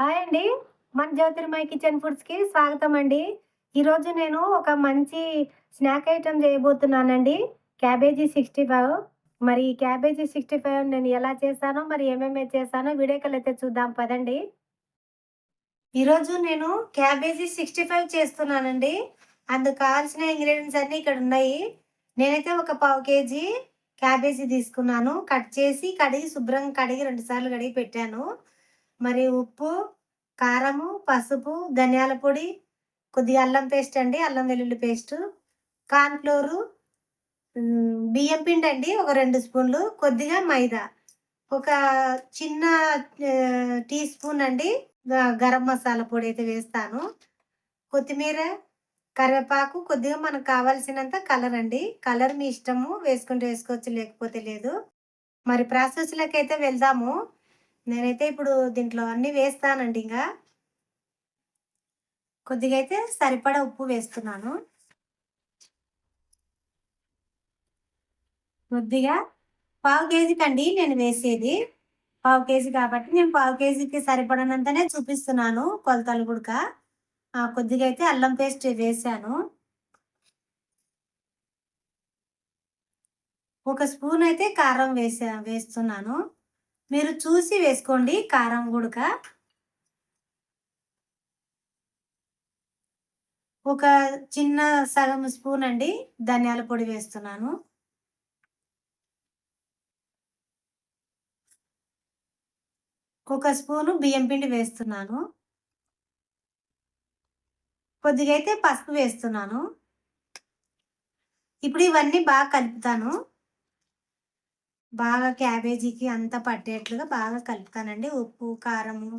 Hi అండి. మన జ్యోతిర్మయ kitchen ఫుడ్స్కి స్వాగతం అండి. ఈరోజు నేను ఒక మంచి snack item చేయబోతున్నానండి. Cabbage sixty five. మరి ఈ క్యాబేజీ సిక్స్టీ ఫైవ్ నేను ఎలా చేశానో మరి ఏమేమి చేశానో వీడియోకి అయితే చూద్దాం పదండి. ఈరోజు నేను క్యాబేజీ సిక్స్టీ ఫైవ్ చేస్తున్నానండి. అందుకు కావాల్సిన ఇంగ్రీడియంట్స్ అన్నీ ఇక్కడ ఉన్నాయి. నేనైతే ఒక పావు కేజీ క్యాబేజీ తీసుకున్నాను. కట్ చేసి కడిగి శుభ్రంగా కడిగి రెండు సార్లు కడిగి పెట్టాను. మరి ఉప్పు కారము పసుపు ధనియాల పొడి కొద్దిగా అల్లం పేస్ట్ అండి అల్లం వెల్లుల్లి పేస్ట్ కార్న్ఫ్లోరు బియ్యం పిండి అండి ఒక రెండు స్పూన్లు కొద్దిగా మైదా. ఒక చిన్న టీ స్పూన్ అండి గరం మసాలా పొడి అయితే వేస్తాను. కొత్తిమీర కరివేపాకు కొద్దిగా మనకు కావాల్సినంత కలర్ అండి. కలర్ మీ ఇష్టము వేసుకుంటే వేసుకోవచ్చు లేకపోతే లేదు. మరి ప్రాసెస్లోకి అయితే వెళ్దాము. నేనైతే ఇప్పుడు దీంట్లో అన్నీ వేస్తానండి ఇంకా కొద్దిగా అయితే సరిపడా ఉప్పు వేస్తున్నాను. కొద్దిగా పావు కేజీకి అండి నేను వేసేది. పావు కేజీ కాబట్టి నేను పావు కేజీకి సరిపడనంతనే చూపిస్తున్నాను కొలతలు గుడక. కొద్దిగా అయితే అల్లం పేస్ట్ వేసాను. ఒక స్పూన్ అయితే కారం వేసా వేస్తున్నాను. మీరు చూసి వేసుకోండి కారం గుడక. ఒక చిన్న సగం స్పూన్ అండి ధనియాల పొడి వేస్తున్నాను. ఒక స్పూను బియ్యం పిండి వేస్తున్నాను. కొద్దిగా అయితే పసుపు వేస్తున్నాను. ఇప్పుడు ఇవన్నీ బాగా కలుపుతాను. బాగా క్యాబేజీకి అంతా పట్టేట్లుగా బాగా కలుపుతానండి. ఉప్పు కారము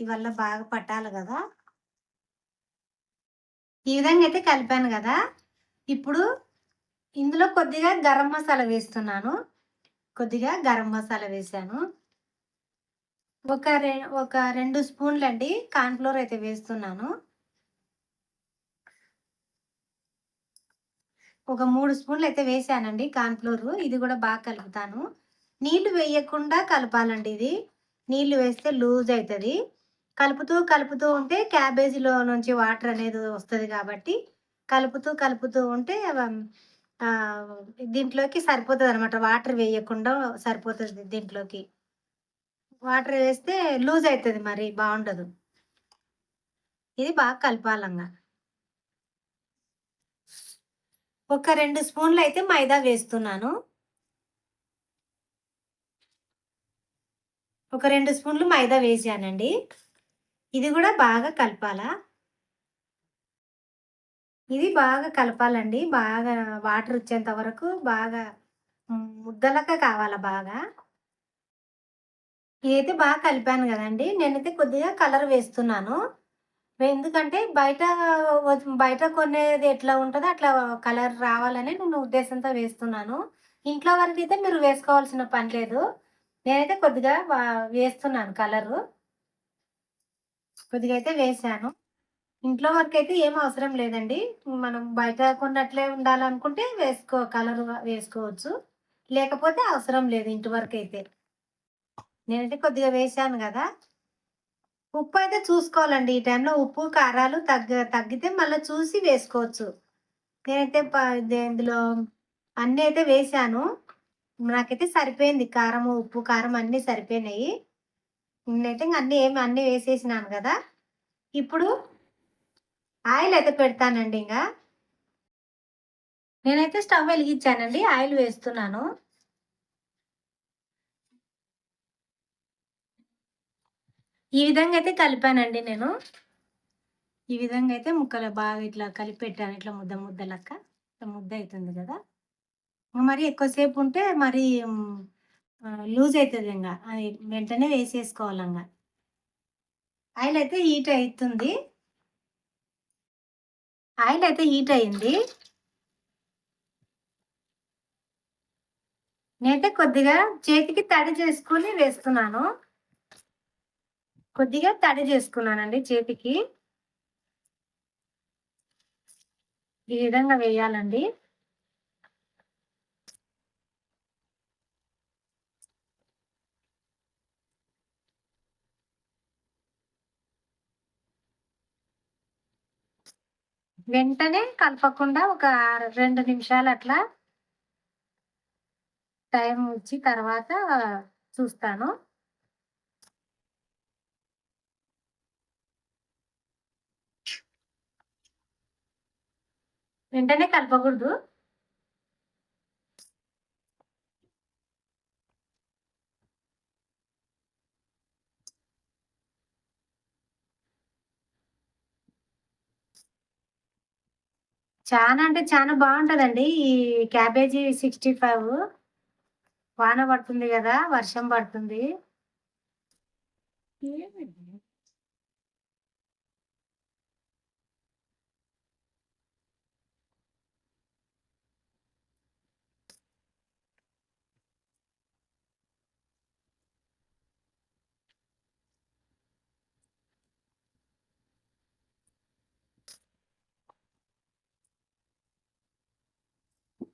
ఇవల్ల బాగా పట్టాలి కదా. ఈ విధంగా అయితే కలిపాను కదా. ఇప్పుడు ఇందులో కొద్దిగా గరం మసాలా వేస్తున్నాను. కొద్దిగా గరం మసాలా వేసాను ఒక రె ఒక రెండు స్పూన్లు అండి కార్న్ఫ్లోర్ అయితే వేస్తున్నాను. ఒక మూడు స్పూన్లు అయితే వేసానండి కార్న్ఫ్లోర్. ఇది కూడా బాగా కలుపుతాను. నీళ్ళు వేయకుండా కలపాలండి ఇది. నీళ్ళు వేస్తే లూజ్ అవుతుంది కలుపుతూ కలుపుతూ ఉంటే క్యాబేజీలో నుంచి వాటర్ అనేది వస్తుంది కాబట్టి కలుపుతూ కలుపుతూ ఉంటే దీంట్లోకి సరిపోతుంది అనమాట వాటర్ వేయకుండా సరిపోతుంది దీంట్లోకి. వాటర్ వేస్తే లూజ్ అవుతుంది మరి బాగుండదు. ఇది బాగా కలపాలంగా. ఒక రెండు స్పూన్లు అయితే మైదా వేస్తున్నాను. ఒక రెండు స్పూన్లు మైదా వేసానండి. ఇది కూడా బాగా కలపాలా. ఇది బాగా కలపాలండి. బాగా వాటర్ వచ్చేంత వరకు బాగా ముద్దలక కావాలా బాగా. ఇదైతే బాగా కలిపాను కదండి. నేనైతే కొద్దిగా కలర్ వేస్తున్నాను. ఎందుకంటే బయట బయట కొనేది ఎట్లా ఉంటుందో అట్లా కలర్ రావాలని నేను ఉద్దేశంతో వేస్తున్నాను. ఇంట్లో వరకు అయితే మీరు వేసుకోవాల్సిన పని లేదు. నేనైతే కొద్దిగా వేస్తున్నాను కలరు. కొద్దిగా అయితే వేసాను. ఇంట్లో వరకు అయితే ఏం అవసరం లేదండి. మనం బయట కొన్నట్లే ఉండాలనుకుంటే వేసుకో కలర్ వేసుకోవచ్చు. లేకపోతే అవసరం లేదు ఇంటి వరకు అయితే. నేనైతే కొద్దిగా వేసాను కదా. ఉప్పు అయితే చూసుకోవాలండి. ఈ టైంలో ఉప్పు కారాలు తగ్గ తగ్గితే మళ్ళీ చూసి వేసుకోవచ్చు. నేనైతే ఇందులో అన్నీ అయితే వేసాను. నాకైతే సరిపోయింది. కారం ఉప్పు కారం అన్నీ సరిపోయినాయి. నేనైతే అన్నీ ఏమి అన్నీ వేసేసినాను కదా. ఇప్పుడు ఆయిల్ అయితే పెడతానండి ఇంకా. నేనైతే స్టవ్ వెలిగించానండి. ఆయిల్ వేస్తున్నాను. ఈ విధంగా అయితే కలిపానండి నేను. ఈ విధంగా అయితే ముక్కలు బాగా ఇట్లా కలిపి పెట్టాను ఇట్లా ముద్ద ముద్ద లెక్క ముద్ద అవుతుంది కదా. మరి ఎక్కువసేపు ఉంటే మరి లూజ్ అవుతుంది ఇంకా. అది వెంటనే వేసేసుకోవాలి ఇంకా ఆయిల్ అయితే హీట్ అవుతుంది ఆయిల్ అయితే హీట్ అయింది. నేనైతే కొద్దిగా చేతికి తడి చేసుకొని వేస్తున్నాను. కొద్దిగా తడి చేసుకున్నానండి చేతికి. ఈ విధంగా వేయాలండి. వెంటనే కలపకుండా ఒక రెండు నిమిషాలు అట్లా టైం వచ్చి తర్వాత చూస్తాను. వెంటనే కలపకూడదు. చాలా అంటే చాలా బాగుంటుందండి ఈ క్యాబేజీ సిక్స్టీ ఫైవ్. వాన పడుతుంది కదా వర్షం పడుతుంది.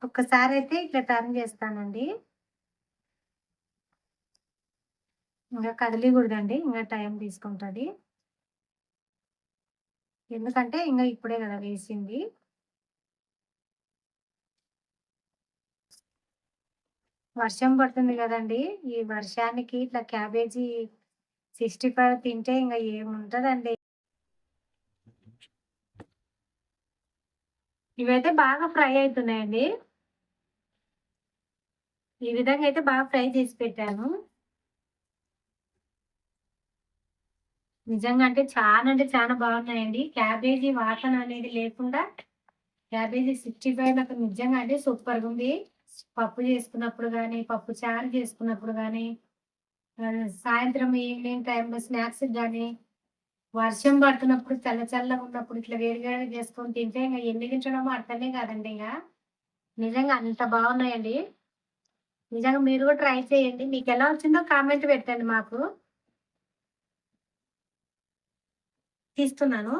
ఒక్కసారి అయితే ఇట్లా టర్న్ చేస్తానండి. ఇంకా కదిలికూడదండి ఇంకా టైం తీసుకుంటుంది. ఎందుకంటే ఇంకా ఇప్పుడే కదా వేసింది. వర్షం పడుతుంది కదండి ఈ వర్షానికి ఇట్లా క్యాబేజీ సిక్స్టీ ఫైవ్ తింటే ఇంకా ఏముంటదండి. ఇవైతే బాగా ఫ్రై అవుతున్నాయండి. ఈ విధంగా అయితే బాగా ఫ్రై చేసి పెట్టాను. నిజంగా అంటే చాలా అంటే చాలా బాగున్నాయండి. క్యాబేజీ వాసన అనేది లేకుండా క్యాబేజీ సిక్స్టీ ఫైవ్ నాకు నిజంగా అంటే సూపర్గా ఉంది. పప్పు చేసుకున్నప్పుడు కానీ పప్పు చారు చేసుకున్నప్పుడు కానీ సాయంత్రం ఈవినింగ్ టైంలో స్నాక్స్ కానీ వర్షం పడుతున్నప్పుడు చల్ల చల్లగా ఉన్నప్పుడు ఇట్లా వేరుగా చేసుకొని తింటే ఇంకా ఎన్ని తింటడమో అర్థమే కాదండి ఇంకా. నిజంగా అంత బాగున్నాయండి. నిజంగా మీరు కూడా ట్రై చేయండి. మీకు ఎలా వచ్చిందో కామెంట్ పెట్టండి మాకు. తీస్తున్నాను.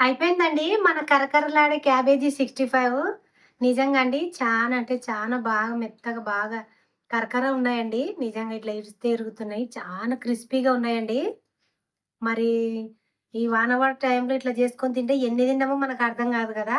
అయిపోయిందండి మన కరకరలాడే క్యాబేజీ సిక్స్టీ ఫైవ్. నిజంగా అండి చాలా అంటే చాలా బాగా మెత్తగా బాగా కరకర ఉన్నాయండి. నిజంగా ఇట్లా ఇరిస్తే ఇరుగుతున్నాయి. చాలా క్రిస్పీగా ఉన్నాయండి. మరి ఈ వానవాడ టైంలో ఇట్లా చేసుకొని తింటే ఎన్ని తిన్నామో మనకు అర్థం కాదు కదా.